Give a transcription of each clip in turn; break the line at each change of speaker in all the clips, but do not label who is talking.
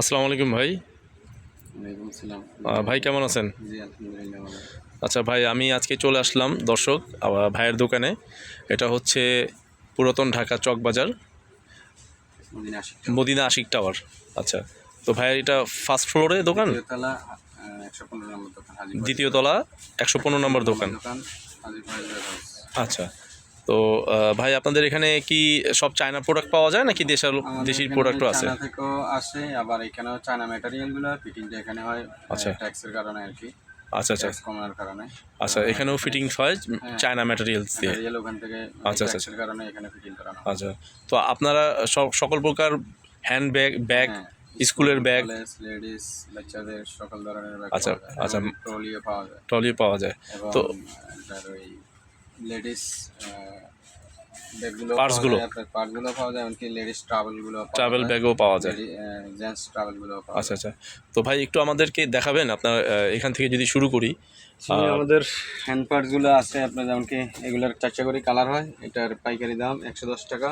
আসসালামু আলাইকুম ভাই। ভাই কেমন আছেন? আচ্ছা ভাই আমি আজকে চলে আসলাম দর্শক ভাইয়ের দোকানে। এটা হচ্ছে পুরাতন ঢাকা চক বাজার
মদিনা আশিক
টাওয়ার। আচ্ছা তো ভাইয়ের এটা ফার্স্ট ফ্লোরে দোকান?
তলা একশো পনেরো নম্বর দোকান
দ্বিতীয় তলা একশো পনেরো নম্বর দোকান। আচ্ছা তো ভাই আপনাদের এখানে কি সব চায়না প্রোডাক্ট পাওয়া যায় নাকি দেশের দেশি প্রোডাক্টও আছে?
চায়না থেকেও আসে আবার এখানেও চায়না ম্যাটেরিয়ালগুলো ফিটিংটা এখানে হয়
আচ্ছা।
ট্যাক্সের কারণে আর কি
আচ্ছা আচ্ছা।
কমার কারণে।
আচ্ছা এখানেও ফিটিং হয় চায়না ম্যাটেরিয়ালস দিয়ে?
ওখান থেকে
আচ্ছা, আচ্ছা,
কারণে এখানে ফিটিং করানো।
আচ্ছা। তো আপনারা সব সকল প্রকার হ্যান্ড ব্যাগ ব্যাগ। স্কুলের ব্যাগ
লেডিস বাচ্চাদের সকল ধরনের ব্যাগ
আচ্ছা, আচ্ছা।
ট্রলিও পাওয়া যায়।
ট্রলিও পাওয়া যায়। তো
লেডিস ব্যাগগুলো
পার্সগুলো গুলো?
পার্টসগুলো পাওয়া যায় এমনকি লেডিস ট্রাভেলগুলো
ট্রাভেল ব্যাগও পাওয়া যায়।
জেন্টস ট্রাভেলগুলো
আচ্ছা আচ্ছা। তো ভাই একটু আমাদেরকে দেখাবেন আপনার এখান থেকে যদি শুরু করি
আমাদের হ্যান্ড পার্টসগুলো আছে আপনার যেমনকি এগুলোর চারটা করে কালার হয় এটার পাইকারি দাম একশো দশ টাকা।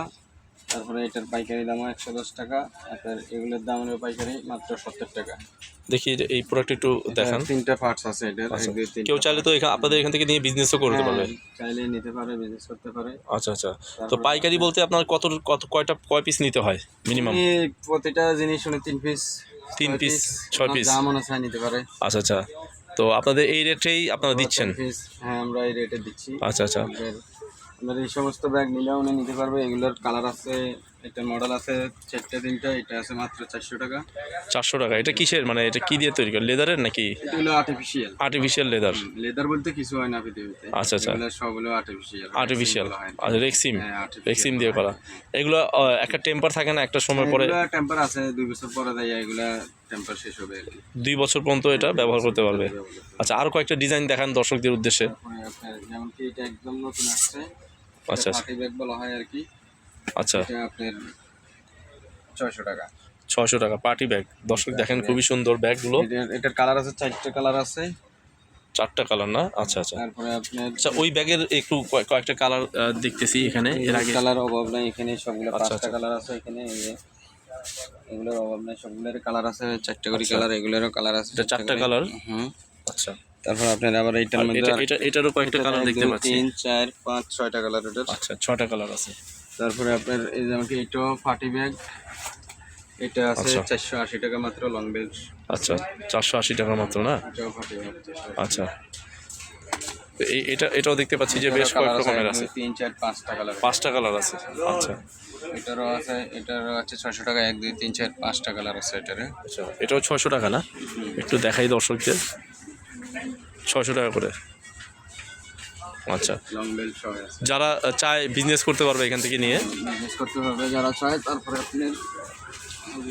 তারপরে এটার পাইকারি দামও একশো দশ টাকা আপনার এগুলোর দাম হলো পাইকারি মাত্র সত্তর টাকা।
দেখি এই প্রোডাক্ট একটু দেখান।
তিনটা পার্টস আছে এটার
আচ্ছা। কেউ চাইলে তো এখানে আপনাদের এখান থেকে নিয়ে বিজনেসও করতে পারবে।
চাইলে নিতে পারে বিজনেস করতে পারে।
আচ্ছা আচ্ছা। তো পাইকারি বলতে আপনার কত কত কয়টা কয় পিস নিতে হয় মিনিমাম
প্রতিটা জিনিস শুনে তিন পিস
তিন piece, ছয়।
যা মনে চায় নিতে পারে।
আচ্ছা আচ্ছা। তো আপনাদের এই রেটেই আপনারা দিচ্ছেন?
হ্যাঁ আমরা এই রেটে দিচ্ছি।
আচ্ছা আচ্ছা।
আমাদের এই সমস্ত ব্যাগ নিলেও উনি নিতে পারবে। এগুলোর কালার আছে এটা মডেল আছে চারটে তিনটা এটা আছে মাত্র চারশো টাকা।
চারশো টাকা। এটা কিসের? মানে এটা কি দিয়ে তৈরি করে? লেদারের নাকি?
এটা হলো আর্টিফিশিয়াল
আর্টিফিশিয়াল লেদার
লেদার বলতে কিছু হয় না পৃথিবীতে।
আচ্ছা, আচ্ছা।
এগুলো সব হলো আর্টিফিশিয়াল
আর্টিফিশিয়াল আচ্ছা রেক্সিম
হ্যাঁ,
রেক্সিম দিয়ে করা। এগুলো একটা টেম্পার থাকে না একটা সময় পরে?
টেম্পার আছে দুই বছর পরে দেয় এগুলা টেম্পার শেষ হবে
দুই বছর পর্যন্ত এটা ব্যবহার করতে পারবে। আচ্ছা আর কয়েকটা ডিজাইন দেখান দর্শকদের উদ্দেশ্যে।
যেমন কি এটা একদম নতুন আসছে
আচ্ছা আচ্ছা।
পার্টি ব্যাগ বলা হয় আর কি।
আচ্ছা।
এটা আপনার ছয়শো টাকা।
ছয়শো টাকা পার্টি ব্যাগ দর্শক দেখেন খুবই সুন্দর ব্যাগগুলো
এটার এটার কালার আছে চারটে কালার আছে।
চারটা কালার না? আচ্ছা আচ্ছা।
তারপরে
আচ্ছা ওই ব্যাগের একটু কয়- কয়েকটা কালার দেখতেছি এখানে। এর আগে
কালার অভাব নাই এখানে সবগুলো
আচ্ছা,
পাঁচটা
আচ্ছা।
কালার আছে এখানে এগুলোর অভাব নাই সবগুলোর কালার আছে চারটে করে কালার এগুলোরও কালার আছে
চারটা কালার
হুম।
আচ্ছা।
তারপর আপনার আবার এইটার মধ্যে
এটা এটা এটারও কয়েকটা কালার দেখতে পাচ্ছি।
তিন চার পাঁচ ছয়টা কালার এটার।
আচ্ছা ছটা কালার আছে।
তারপরে আপনার এই যেমন কি এটাও পার্টি ব্যাগ এটা আছে
আচ্ছা।
চারশো আশি টাকা মাত্র লং বেঞ্চ
আচ্ছা চারশো আশি টাকা মাত্র না? আচ্ছা। তো এই এটা এটাও দেখতে পাচ্ছি যে বেশ কয়েক রকমের আছে
তিন চার পাঁচটা কালার
পাঁচটা কালার আছে। আচ্ছা।
এটারও আছে এটারও আছে ছয়শো টাকা এক দুই তিন চার পাঁচটা কালার আছে এটারে।
আচ্ছা এটাও ছয়শো টাকা না? একটু দেখাই দর্শকদের। ছয়শো টাকা করে। আচ্ছা। যারা চায় বিজনেস করতে পারবে এখান থেকে নিয়ে।
বিজনেস করতে হবে যারা চায় তারপরে আপনার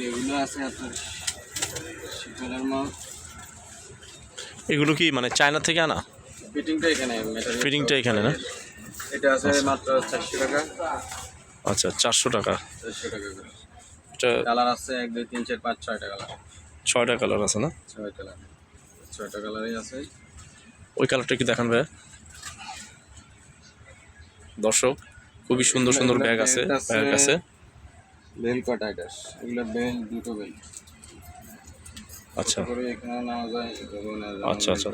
এগুলো আছে আপনার শীতলের মাল।
এগুলো কি মানে চায়না থেকে আনা?
ফিটিংটা এখানে
ফিটিংটা এখানে না?
এটা আছে মাত্র চারশো টাকা।
আচ্ছা চারশো টাকা।
চারশো টাকা কালার আছে এক দুই তিন চার পাঁচ ছয়টা কালার
ছয়টা কালার আছে না?
ছয় কালার ছয়টা কালারই আছে।
ওই কালারটা কি দেখান ভাই দর্শক খুবই সুন্দর সুন্দর ব্যাগ আছে ব্যাগ আছে।
বেল কটা এটা? এগুলো বেল দুটো বেল
আচ্ছা।
করে এখানে নেওয়া যায়
আচ্ছা, আচ্ছা।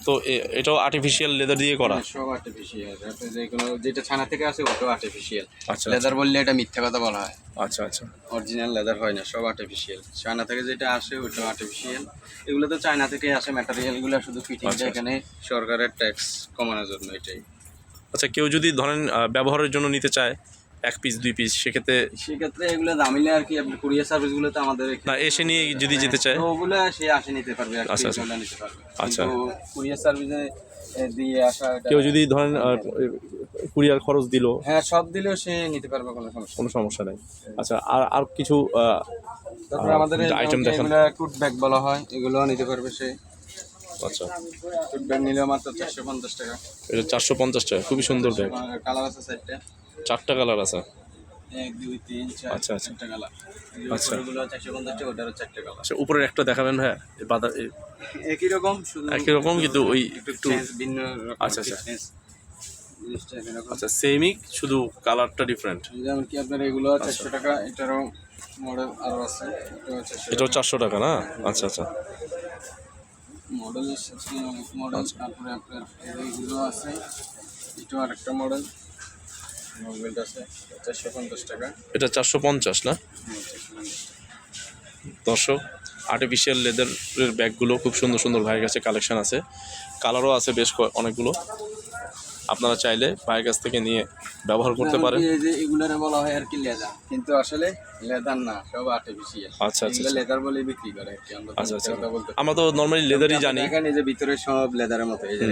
তো এটাও আর্টিফিশিয়াল লেদার দিয়ে করা?
হ্যাঁ, সব আর্টিফিশিয়াল আপনি যে কোনো যেটা ছানা থেকে আসে ওটাও আর্টিফিশিয়াল
আচ্ছা
লেদার বললে এটা মিথ্যা কথা বলা হয়।
আচ্ছা আচ্ছা।
অরিজিনাল লেদার হয় না সব আর্টিফিশিয়াল চায়না থেকে যেটা আসে ওটাও আর্টিফিশিয়াল এগুলো তো চায়না থেকে আসে ম্যাটেরিয়ালগুলো শুধু ফিটিংটা
আচ্ছা,
এখানে সরকারের ট্যাক্স কমানোর জন্য এটাই।
আচ্ছা কেউ যদি ধরেন ব্যবহারের জন্য নিতে চায় এক পিস দুই পিস সেক্ষেত্রে
সেক্ষেত্রে এগুলো দামিলে আর কি আপনি কুরিয়ার সার্ভিসগুলো তো আমাদের
না এসে নিয়ে যদি যেতে চায়।
ওগুলো সে আসে নিতে পারবে
আচ্ছা, আচ্ছা।
নিতে পারবে।
আচ্ছা।
কুরিয়ার সার্ভিসে দিয়ে আসা
কেউ যদি ধরেন কুরিয়ার খরচ দিল।
হ্যাঁ সব দিলেও সে নিতে পারবে কোনো সমস্যা
কোনো সমস্যা নেই। আচ্ছা আর আর কিছু
তারপরে আমাদের
item
যেমন টুট ব্যাগ বলা হয় এগুলো নিতে পারবে সে।
আচ্ছা।
টুট ব্যাগ নিলেও মাত্র চারশো পঞ্চাশ টাকা।
এটা চারশো পঞ্চাশ টাকা খুবই সুন্দর ব্যাগ
কালার আছে চারটে
চারটা কালার আছে।
এক দুই তিন চার
আচ্ছা, আচ্ছা।
চারটে কালার।
আচ্ছা। আচ্ছা উপরের একটা দেখাবেন হ্যাঁ এই বাদা এই-
একই রকম
একই রকম কিন্তু ওই
একটু ভিন্ন
আচ্ছা, আচ্ছা। আচ্ছা সেমই শুধু কালারটা ডিফারেন্ট
যেমন কি আপনার এগুলো চারশো টাকা এটারও মডেল আরও আছে এটাও চারশো
টাকা। না? আচ্ছা আচ্ছা।
মডেল এসেছে অনেক মডেল তারপরে আপনার এইগুলো আছে এটাও আরেকটা মডেল মোবাইল আছে চারশো পঞ্চাশ টাকা।
এটা চারশো পঞ্চাশ না?
হুম, 450
দর্শক আর্টিফিশিয়াল লেদারের ব্যাগগুলো খুব সুন্দর সুন্দর ভাইয়ের কাছে কালেকশন আছে। কালারও আছে বেশ অনেকগুলো। আপনারা চাইলে ভাইয়ের কাছ থেকে নিয়ে ব্যবহার করতে পারেন।
এই যে এগুলোরে বলা হয় আর কি লেদার কিন্তু আসলে লেদার না সব আর্টিফিশিয়াল
আচ্ছা, আচ্ছা,
লেদার বলে বিক্রি করে। আমরা তো
আচ্ছা আচ্ছা আমরা তো নর্মালি লেদারই জানি।
এই যে ভিতরে সব লেদারের মতো এই যে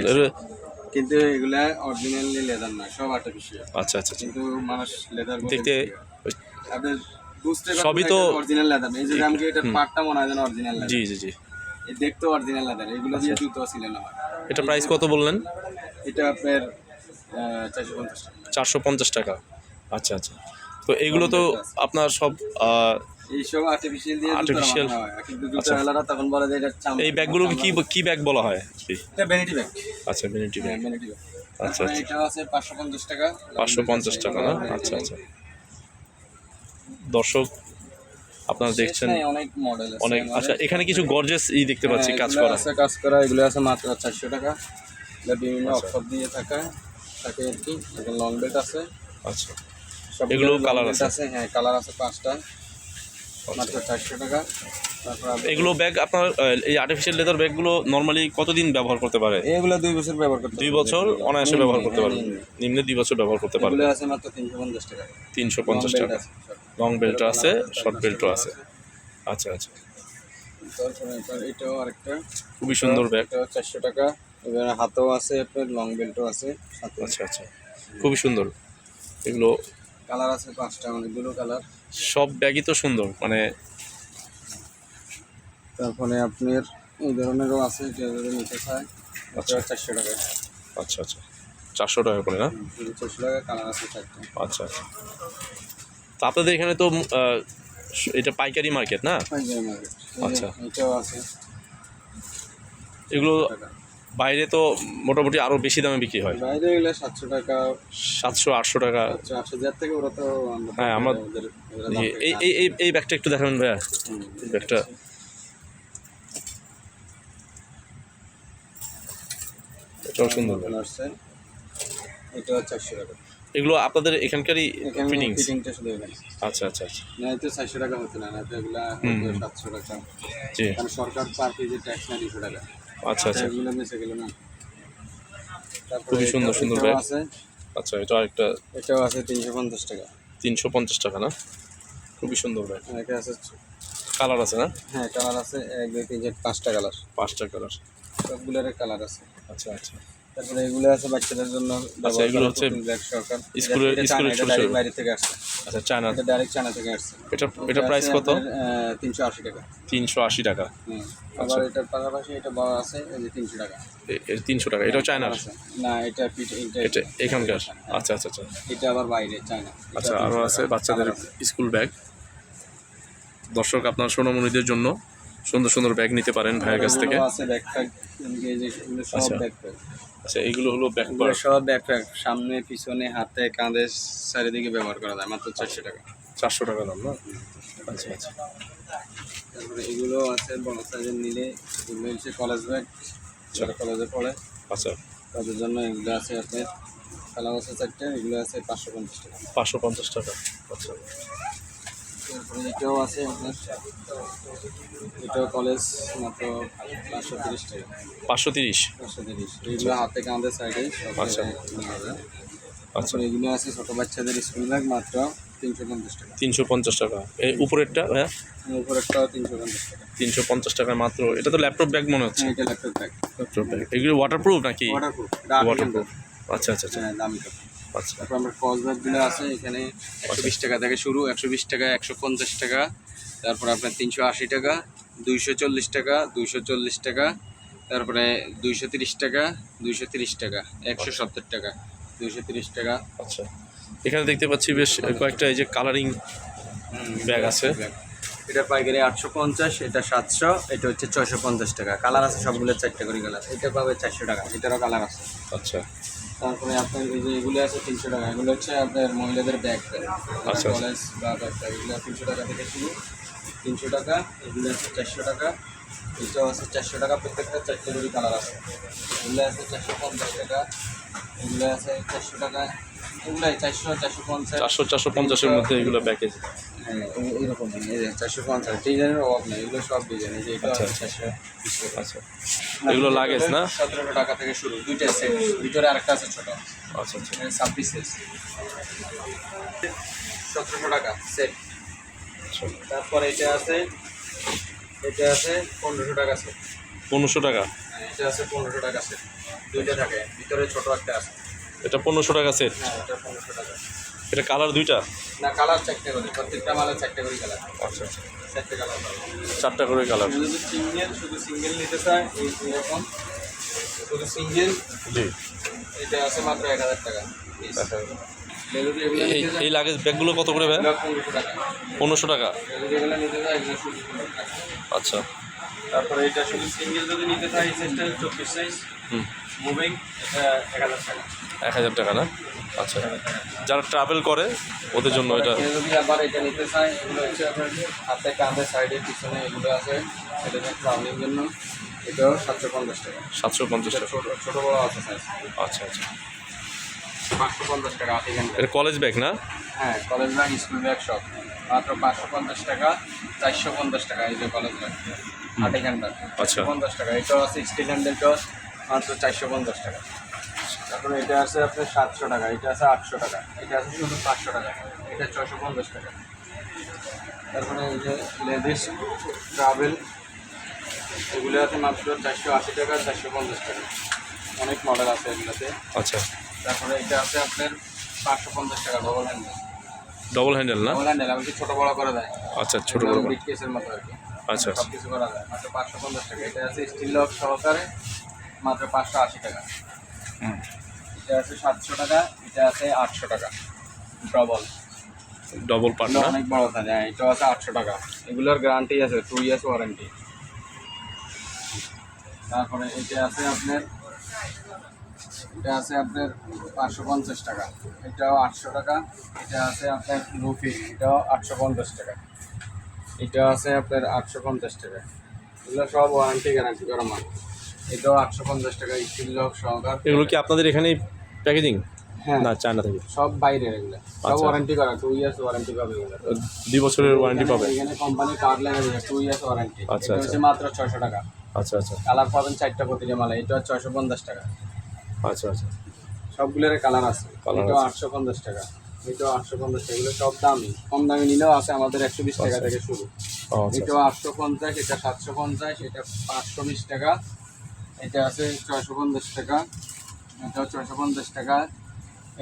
কিন্তু এগুলা অরিজিনালি লেদার না সব আর্টিফিশিয়াল
আচ্ছা আচ্ছা আচ্ছা।
কিন্তু মানুষ লেদার
দেখতে
আপনি বুঝতে
সবই তো-
অরিজিনাল লেদার এই যে আমাকে এটার পার্টটা মনে হয় যেন অরিজিনাল
জি জি জি।
দেখতে অরিজিনাল লেদার এগুলো দিয়ে জুতো ছিল না আমার।
এটা প্রাইস কত বললেন?
এটা আপনার চারশো পঞ্চাশ টাকা।
আচ্ছা আচ্ছা। তো এগুলো তো আপনার সব
এইসব আর্টিফিশিয়াল দিয়ে হয়। কিন্তু জুতো হেলারা তখন বলে যে এটা চামড়া
এই ব্যাগগুলোকে কি কি ব্যাগ বলা হয়?
এটা ভ্যানিটি ব্যাগ
আচ্ছা ব্যাগ
হ্যাঁ ভ্যানিটি ব্যাগ
আচ্ছা আচ্ছা।
এটা আছে পাঁচশো পঞ্চাশ টাকা।
পাঁচশো পঞ্চাশ টাকা না? আচ্ছা আচ্ছা। দর্শক আপনারা দেখছেন
হ্যাঁ, অনেক মডেল
অনেক আচ্ছা এখানে কিছু গর্জেস ই দেখতে পাচ্ছি
হ্যাঁ,
কাজ
এগুলো
করা।
আছে কাজ করা এগুলো আছে মাত্র চারশো টাকা। এগুলো বিভিন্ন
আচ্ছা।
অফার দিয়ে থাকা থাকে আর কি। লং বেল্ট আছে।
আচ্ছা।
long
colour আছে?
হ্যাঁ কালার আছে পাঁচটা। মাত্র চারশো টাকা। তারপর
এগুলো ব্যাগ আপনার এই আর্টিফিশিয়াল লেদার ব্যাগগুলো নর্মালি কতদিন ব্যবহার করতে পারে?
এগুলো দুই বছর ব্যবহার করতে
দুই বছর অনায়াসে ব্যবহার করতে পারবে
নিম্নে।
দুই বছর ব্যবহার করতে
এগুলো আছে মাত্র তিনশো পঞ্চাশ টাকা।
তিনশো পঞ্চাশ টাকা। লং বেল্ট আছে শর্ট বেল্টও আছে আচ্ছা আচ্ছা।
এটাও আরেকটা।
খুবই সুন্দর ব্যাগ
চারশো টাকা। এবার হাতেও আছে আপনার লং বেল্টও আছে
আচ্ছা আচ্ছা। খুবই সুন্দর। এগুলো
কালার আছে পাঁচটা অনেকগুলো কালার
সব ব্যাগই তো সুন্দর মানে
তারপরে আপনার এই ধরনেরও আছে যে ধরনের নিতে চায়।
আচ্ছা।
চারশো টাকা
আচ্ছা আচ্ছা। চারশো টাকা করে না?
চারশো টাকা কালার আছে চারটে।
আচ্ছা আচ্ছা। তো আপনাদের এখানে তো এটা পাইকারি মার্কেট না?
পাইকারি মার্কেট।
আচ্ছা।
এটাও আছে।
এগুলো বাইরে তো মোটামুটি আরও বেশি দামে বিক্রি হয়।
বাইরে এগুলো সাতশো টাকা।
সাতশো আটশো টাকা।
আচ্ছা আটশো হাজার থেকে ওরা তো
হ্যাঁ, আমরা- এই এই এই ব্যাগটা একটু দেখাবেন ভাইয়া। এই ব্যাগটা। এটাও সুন্দর।
এটাও চারশো টাকা।
এগুলো আপনাদের এখানকারই
ফিটিংটা শুধু
আচ্ছা আচ্ছা আচ্ছা।
না চারশো টাকা হতো না না তো এগুলা টাকা।
জি।
কারণ সরকার পার কেজি ট্যাক্স না টাকা।
আচ্ছা আচ্ছা।
এগুলো বেঁচে গেল না।
খুবই সুন্দর সুন্দর ব্যাগ।
আছে।
আচ্ছা এটা আরেকটা
এটাও আছে তিনশো পঞ্চাশ টাকা।
তিনশো পঞ্চাশ টাকা না? খুবই সুন্দর ব্যাগ
এটা আছে
কালার আছে না?
হ্যাঁ কালার আছে এক দুই তিন চার পাঁচটা কালার
পাঁচটা কালার
সবগুলোর কালার আছে।
আচ্ছা আচ্ছা।
তারপরে এগুলো আছে বাচ্চাদের জন্য
আচ্ছা, এগুলো হচ্ছে
সরকার
স্কুলের-
এটা- এটা
স্কুলের ছোট ছোট।
বাইরে থেকে আসছে।
আচ্ছা চায়না।
এটা ডাইরেক্ট চায়না থেকে আসছে।
এটা এটা প্রাইস কত?
তিনশো আশি টাকা।
তিনশো আশি টাকা।
হুম।
আচ্ছা।
আবার এটার পাশাপাশি এটা বড় আছে এই যে তিনশো টাকা।
টাকা। এটাও
আছে। না এটা এটা
এটা এখানকার? আচ্ছা আচ্ছা আচ্ছা।
এটা আবার বাইরে চায়না।
আচ্ছা আরও আছে বাচ্চাদের স্কুল ব্যাগ। দর্শক আপনার সোনামণিদের জন্য সুন্দর সুন্দর ব্যাগ নিতে পারেন ভাইয়ের কাছ থেকে। আচ্ছা। আচ্ছা এইগুলো হলো ব্যাগ
সব ব্যাকপ্যাক সামনে পিছনে হাতে কাঁধে চারিদিকে ব্যবহার করা যায় মাত্র চারশো টাকা।
চারশো টাকা দাম না? আচ্ছা আচ্ছা।
তারপরে এগুলো আছে বড় সাইজের নিলে এগুলো হচ্ছে কলেজ ব্যাগ যারা কলেজে পড়ে।
আচ্ছা।
তাদের জন্য এগুলো আছে আপনার কালার আছে চারটে এগুলো আছে পাঁচশো পঞ্চাশ টাকা।
পাঁচশো পঞ্চাশ টাকা। আচ্ছা।
তারপরে এটাও আছে আপনার। এটাও কলেজ মাত্র পাঁচশো তিরিশ টাকা।
পাঁচশো তিরিশ?
পাঁচশো তিরিশ। এগুলো হাতে কাঁধে সাইডে
আচ্ছা। আচ্ছা।
এগুলো আছে ছোটো বাচ্চাদের স্কুল ব্যাগ মাত্র তিনশো পঞ্চাশ টাকা।
তিনশো পঞ্চাশ টাকা। এই উপরেরটা হ্যাঁ?
উপরেরটাও তিনশো পঞ্চাশ টাকা।
তিনশো পঞ্চাশ টাকায় মাত্র। এটা তো ল্যাপটপ ব্যাগ মনে হচ্ছে।
হ্যাঁ এটা ল্যাপটপ ব্যাগ
ল্যাপটপ ব্যাগ এগুলো ওয়াটারপ্রুফ নাকি?
ওয়াটারপ্রুফ
ওয়াটারপ্রুফ আচ্ছা আচ্ছা আচ্ছা।
হ্যাঁ দামি তো।
আচ্ছা
তারপর আমরা ক্রস ব্যাগগুলো আছে এখানে একশো বিশ টাকা থেকে শুরু একশো বিশ টাকা একশো পঞ্চাশ টাকা। তারপর আপনার তিনশো আশি টাকা দুইশো চল্লিশ টাকা দুইশো চল্লিশ টাকা। তারপরে দুইশো তিরিশ টাকা দুইশো তিরিশ টাকা একশো সত্তর টাকা দুইশো তিরিশ টাকা।
আচ্ছা। এখানে দেখতে পাচ্ছি বেশ কয়েকটা এই যে কালারিং ব্যাগ আছে।
এটা পাইকারি আটশো পঞ্চাশ এটা সাতশো এটা হচ্ছে ছয়শো পঞ্চাশ টাকা। কালার আছে সবগুলো চারটে করে কালার। এটা পাবে চারশো টাকা এটারও কালার আছে।
আচ্ছা।
তারপরে আপনার এই যে এগুলো আছে তিনশো টাকা এগুলো হচ্ছে আপনার মহিলাদের ব্যাগ
আচ্ছা।
কলেজ বা ব্যাগটা এগুলো তিনশো টাকা থেকে শুরু। তিনশো টাকা এগুলো আছে চারশো টাকা এটাও আছে চারশো টাকা প্রত্যেকটা চারটে করে কালার আছে। এগুলো আছে চারশো পঞ্চাশ টাকা এগুলো আছে চারশো টাকা এগুলাই চারশো চারশো পঞ্চাশ।
চারশো চারশো পঞ্চাশের মধ্যে এগুলো প্যাকেজ
হ্যাঁ এই- এইরকম চারশো পঞ্চাশ ডিজাইনের অভাব নেই এগুলো সব ডিজাইন এই যে এটা
আচ্ছা।
চারশো বিশ
আচ্ছা এগুলো লাগেজ না?
সতেরোশো টাকা থেকে শুরু দুইটা সেট ভিতরে আরেকটা আছে ছোটো।
আচ্ছা আচ্ছা।
ছাব্বিশ সাইজ সতেরোশো টাকা সেট
আচ্ছা।
তারপর এটা আছে এটা আছে পনেরোশো টাকা সেট
পনেরোশো টাকা?
এটা আছে পনেরোশো টাকা সেট দুইটা থাকে ভিতরে ছোট একটা আছে।
এটা পনেরোশো টাকা সেট
হ্যাঁ এটা পনেরোশো টাকা
এটা কালার দুইটা?
না কালার চারটে করে। প্রত্যেকটা মালের চারটে করে কালার
আচ্ছা। আচ্ছা
চারটে কালার
চারটা করে কালার
যদি সিঙ্গেল শুধু সিঙ্গেল নিতে চায় এই এরকম শুধু সিঙ্গেল
জি।
এটা আছে মাত্র এক হাজার টাকা বেলুরি
এই এই লাগেজ ব্যাগগুলো কত করে ভাই?
পনেরোশো টাকা। শুধু
আচ্ছা।
তারপরে এটা শুধু সিঙ্গেল যদি নিতে চাই চব্বিশ সাইজ
হুম।
মুভিং এটা এক হাজার টাকা।
এক হাজার টাকা না? আচ্ছা। যারা ট্রাভেল করে ওদের জন্য এটা
যদি আবার এটা নিতে চায় এগুলো হচ্ছে হাতে কাঁধে সাইডে পিছনে এগুলো আছে। এটা ট্রাভেলিং জন্য। এটাও সাতশো পঞ্চাশ টাকা।
সাতশো পঞ্চাশ টাকা।
ছোটো বড় আছে সাইজ
আচ্ছা আচ্ছা।
পাঁচশো পঞ্চাশ টাকা
এটা কলেজ ব্যাগ না?
হ্যাঁ কলেজ ব্যাগ স্কুল ব্যাগ সব। মাত্র পাঁচশো পঞ্চাশ টাকা চারশো পঞ্চাশ টাকা এই যে কলেজ ব্যাগ হাতে ক্যান্ডার
আচ্ছা।
পঞ্চাশ টাকা। এটাও আছে স্টিল হ্যান্ডেলটাও মাত্র চারশো পঞ্চাশ টাকা। তারপরে এটা আছে আপনার সাতশো টাকা এটা আছে আটশো টাকা এটা আছে শুধু পাঁচশো টাকা এটা ছশো পঞ্চাশ টাকা। তারপরে এই যে লেডিস ট্রাভেল এগুলো আছে মাত্র চারশো আশি টাকা চারশো পঞ্চাশ টাকা। অনেক মডেল আছে এগুলোতে।
আচ্ছা।
তারপরে এটা আছে আপনার পাঁচশো পঞ্চাশ টাকা ডবল হ্যান্ডেল
ডবল হ্যান্ডেল না?
ডবল হ্যান্ডেল এমনকি ছোটো বড় করে দেয়?
আচ্ছা ছোটো বড়
বিট কেসের মতো আর কি।
আচ্ছা।
সব কিছু করা যায় মাত্র পাঁচশো পঞ্চাশ টাকা। এটা আছে স্টিল লক সহকারে মাত্র পাঁচশো আশি টাকা।
হুম।
এটা আছে সাতশো টাকা এটা আছে আটশো টাকা। ডবল
ডবল পার্ট
এগুলো
না
অনেক বড় থাকে হ্যাঁ এটা আছে আটশো টাকা। এগুলোর গ্যারান্টি আছে টু ইয়ার্স ওয়ারেন্টি তারপরে এটা আছে আপনার এটা আছে আপনার পাঁচশো পঞ্চাশ টাকা। এটাও আটশো টাকা এটা আছে আপনার রুফি এটাও আটশো পঞ্চাশ টাকা। এটা আছে আপনার আটশো পঞ্চাশ টাকা। এগুলো সব ওয়ারেন্টি গ্যারান্টি করা মাল। এটাও আটশো পঞ্চাশ টাকা স্টিল লক সহকার।
এগুলো কি আপনাদের এখানেই প্যাকেজিং
হ্যাঁ।
না চায়না থেকে?
সব বাইরের এগুলো। সব
আচ্ছা।
ওয়ারেন্টি করা টু ইয়ার্স ওয়ারেন্টি পাবে এগুলো।
দুই বছরের ওয়ারেন্টি পাবে?
এখানে কোম্পানি কার্ড লাগা টু ইয়ার্স ওয়ারেন্টি
আচ্ছা,
এটা হচ্ছে মাত্র ছয়শো টাকা।
আচ্ছা আচ্ছা।
কালার পাবেন চারটা প্রতিটা মালে এটা ছয়শো পঞ্চাশ টাকা।
আচ্ছা আচ্ছা।
সবগুলোর কালার আছে।
Colour
আটশো পঞ্চাশ টাকা। এটাও আটশো পঞ্চাশ টাকা। এগুলো সব দামি। কম দামি নিলেও আছে আমাদের একশো বিশ টাকা
আচ্ছা।
থেকে শুরু।
আচ্ছা।
এটাও আটশো পঞ্চাশ এটা সাতশো পঞ্চাশ এটা পাঁচশো বিশ টাকা। এটা আছে ছয়শো পঞ্চাশ টাকা। এটা ছয়শো পঞ্চাশ টাকা।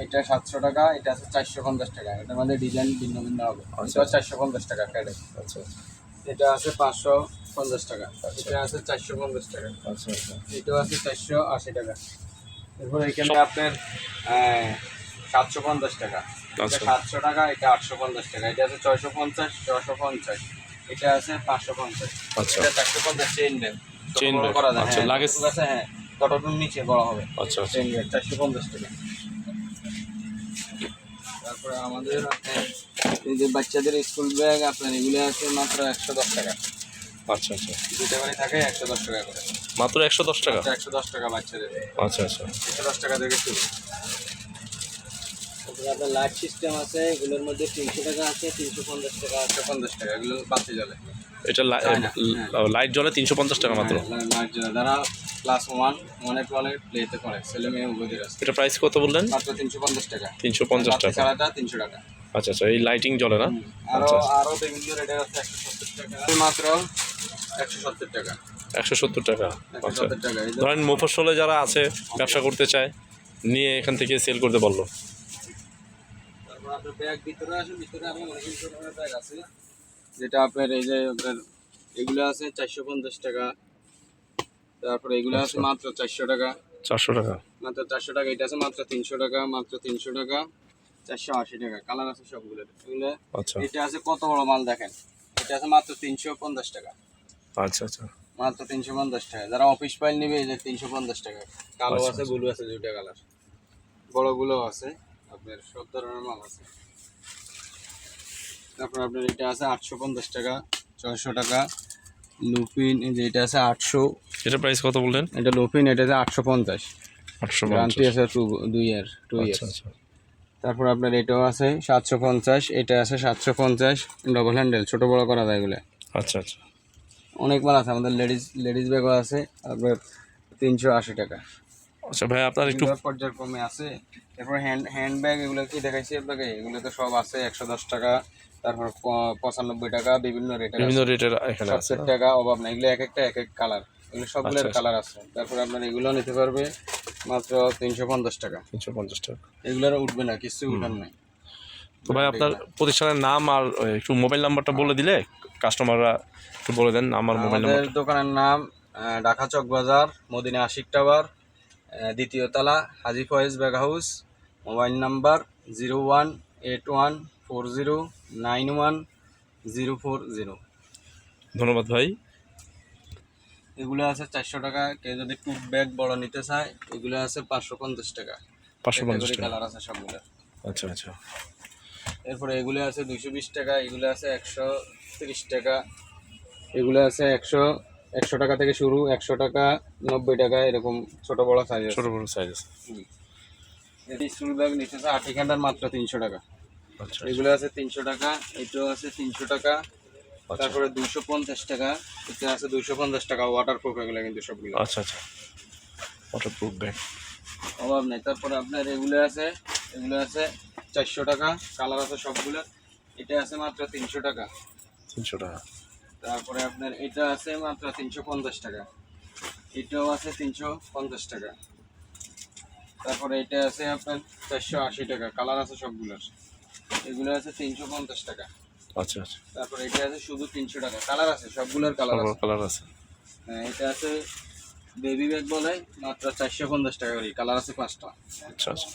এটা সাতশো টাকা এটা আছে চারশো পঞ্চাশ টাকা। এটার মধ্যে ডিজাইন ভিন্ন ভিন্ন হবে।
আচ্ছা।
চারশো পঞ্চাশ টাকা ফ্যাডে
আচ্ছা।
এটা আছে পাঁচশো পঞ্চাশ টাকা। এটা আছে চারশো পঞ্চাশ টাকা।
আচ্ছা আচ্ছা।
এটাও আছে চারশো আশি টাকা। এরপর এখানে আপনার সাতশো পঞ্চাশ টাকা।
আচ্ছা।
সাতশো টাকা এটা আটশো পঞ্চাশ টাকা। এটা আছে ছয়শো পঞ্চাশ ছশো পঞ্চাশ। এটা আছে পাঁচশো পঞ্চাশ।
আচ্ছা।
এটা চারশো পঞ্চাশ চেইন ব্যাগ
Chain bag,
করা যায়।
আচ্ছা,
হ্যাঁ,
luggage-
যতটুকু আছে হ্যাঁ। নিচে বড় হবে।
আচ্ছা আচ্ছা।
চেইন ব্যাগ চারশো পঞ্চাশ টাকা। তারপরে আমাদের এই যে বাচ্চাদের স্কুল ব্যাগ আপনার এগুলো আছে মাত্র একশো দশ টাকা।
আচ্ছা আচ্ছা।
দুইটা বাড়ি থাকে একশো দশ টাকা করে।
মাত্র একশো দশ টাকা?
একশো দশ টাকা বাচ্চাদের।
আচ্ছা আচ্ছা।
একশো দশ টাকা থেকে শুরু। আপনার লাইট সিস্টেম আছে এগুলোর মধ্যে তিনশো টাকা আছে তিনশো পঞ্চাশ টাকা একশো পঞ্চাশ টাকা এগুলো বাতি জ্বলে
এটা
হ্যাঁ।
লাইট জ্বলে তিনশো পঞ্চাশ টাকা মাত্র।
হ্যাঁ, লাইট যারা ক্লাস ওয়ান ওয়ানে টুয়েলভে প্লেতে করে ছেলে মেয়ে উভয়দের আছে।
এটা প্রাইস কত বললেন?
মাত্র তিনশো পঞ্চাশ টাকা।
তিনশো পঞ্চাশ টাকা।
তিনশো টাকা।
আচ্ছা আচ্ছা এই লাইটিং জ্বলে না?
আরও
আচ্ছা।
বিভিন্ন রেটের আছে একশো সত্তর টাকা। মাত্র একশো সত্তর টাকা।
একশো সত্তর টাকা। আচ্ছা। ধরেন মফস্বলে যারা আছে ব্যবসা করতে চায় নিয়ে এখান থেকে সেল করতে বলল।
তারপর আপনার ব্যাগ ভিতরে আসে ভিতরে আমি অনেক ব্যাগ আছে। যেটা আপনার এই যে আপনার এগুলো আছে চারশো পঞ্চাশ টাকা। তারপরে এগুলো আছে
আচ্ছা।
মাত্র চারশো টাকা।
চারশো টাকা।
মাত্র চারশো টাকা এটা আছে মাত্র তিনশো টাকা মাত্র তিনশো টাকা চারশো আশি টাকা। কালার আছে সবগুলো। এগুলো
আচ্ছা।
এটা আছে কত বড় মাল দেখেন? এটা আছে মাত্র তিনশো পঞ্চাশ টাকা।
আচ্ছা আচ্ছা।
মাত্র তিনশো পঞ্চাশ টাকা। যারা অফিস ফাইল নেবে এই যে তিনশো পঞ্চাশ টাকা। কালো
আচ্ছা,
আছে ব্লু আছে দুইটা কালার। বড়গুলো আছে। আপনার সব ধরনের মাল আছে। তারপর আপনার এটা আছে আটশো পঞ্চাশ টাকা ছয়শো টাকা। লুপিন এই যে এটা আছে আটশো।
এটা প্রাইস কত বললেন?
এটা লুপিন এটা আছে আটশো পঞ্চাশ।
আটশো
গ্যারান্টি আছে টু দুই ইয়ার টু ইয়ার তারপর আপনার এটাও আছে সাতশো পঞ্চাশ এটা আছে সাতশো পঞ্চাশ। ডবল হ্যান্ডেল ছোটো বড়ো করা যায় এগুলো।
আচ্ছা আচ্ছা।
অনেক মাল আছে আমাদের লেডিস লেডিস ব্যাগও আছে আপনার তিনশো আশি টাকা।
আচ্ছা ভাই আপনার একটু
পর্যায়ক্রমে আছে। তারপর হ্যান্ড হ্যান্ড ব্যাগ এগুলো কি দেখাইছি আপনাকে? এগুলো তো সব আছে একশো দশ টাকা। তারপর পঁচানব্বই টাকা বিভিন্ন রেটের
বিভিন্ন রেটের এখানে আছে
টাকা অভাব না এগুলো এক একটা এক এক কালার এগুলো সবগুলোর
আচ্ছা,
কালার আছে। তারপর আপনার এগুলো নিতে পারবে মাত্র তিনশো পঞ্চাশ টাকা।
তিনশো পঞ্চাশ টাকা।
এগুলোর উঠবে না কিছু উঠার নাই।
তো ভাই আপনার প্রতিষ্ঠানের নাম আর একটু মোবাইল নাম্বারটা বলে দিলে কাস্টমাররা একটু বলে দেন আমার মোবাইল নাম্বার
দোকানের নাম ঢাকা চক বাজার মদিনা আশিক টাওয়ার দ্বিতীয় তলা Haji Foyez bag house mobile number zero one eight one four zero nine one zero four zero.
ধন্যবাদ ভাই।
এগুলো আছে চারশো টাকা। কেউ যদি টুট ব্যাগ বড় নিতে চায় এগুলো আছে পাঁচশো পঞ্চাশ টাকা।
পাঁচশো পঞ্চাশ
কালার আছে সবগুলো।
আচ্ছা আচ্ছা।
এরপরে এগুলো আছে দুইশো বিশ টাকা এগুলো আছে একশো তিরিশ টাকা। এগুলো আছে একশো একশো টাকা থেকে শুরু একশো টাকা নব্বই টাকা এরকম ছোট বড় সাইজ
ছোট বড় সাইজ আছে।
স্কুল ব্যাগ নিতে চায় আটি খান্ডার মাত্র তিনশো টাকা। এগুলো আছে তিনশো টাকা এটাও আছে তিনশো টাকা
আচ্ছা।
তারপরে দুইশো পঞ্চাশ টাকা এটা আছে দুইশো পঞ্চাশ টাকা ওয়াটার প্রুফ এগুলো কিন্তু সবগুলো।
আচ্ছা আচ্ছা। ওয়াটারপ্রুফ ব্যাগ
অভাব নেই। তারপরে আপনার এগুলো আছে এগুলো আছে চারশো টাকা কালার আছে সবগুলো এটা আছে মাত্র তিনশো টাকা।
তিনশো টাকা।
তারপরে আপনার এটা আছে মাত্র তিনশো পঞ্চাশ টাকা এটাও আছে তিনশো পঞ্চাশ টাকা। তারপরে এটা আছে আপনার চারশো আশি টাকা কালার আছে সবগুলোর। এগুলো আছে তিনশো পঞ্চাশ টাকা।
আচ্ছা আচ্ছা।
তারপর এটা আছে শুধু তিনশো টাকা। কালার আছে সবগুলোর কালার আছে।
কালার আছে।
হ্যাঁ, এটা আছে বেবি ব্যাগ বলে মাত্র চারশো পঞ্চাশ টাকা করে। কালার আছে পাঁচটা।
আচ্ছা আচ্ছা।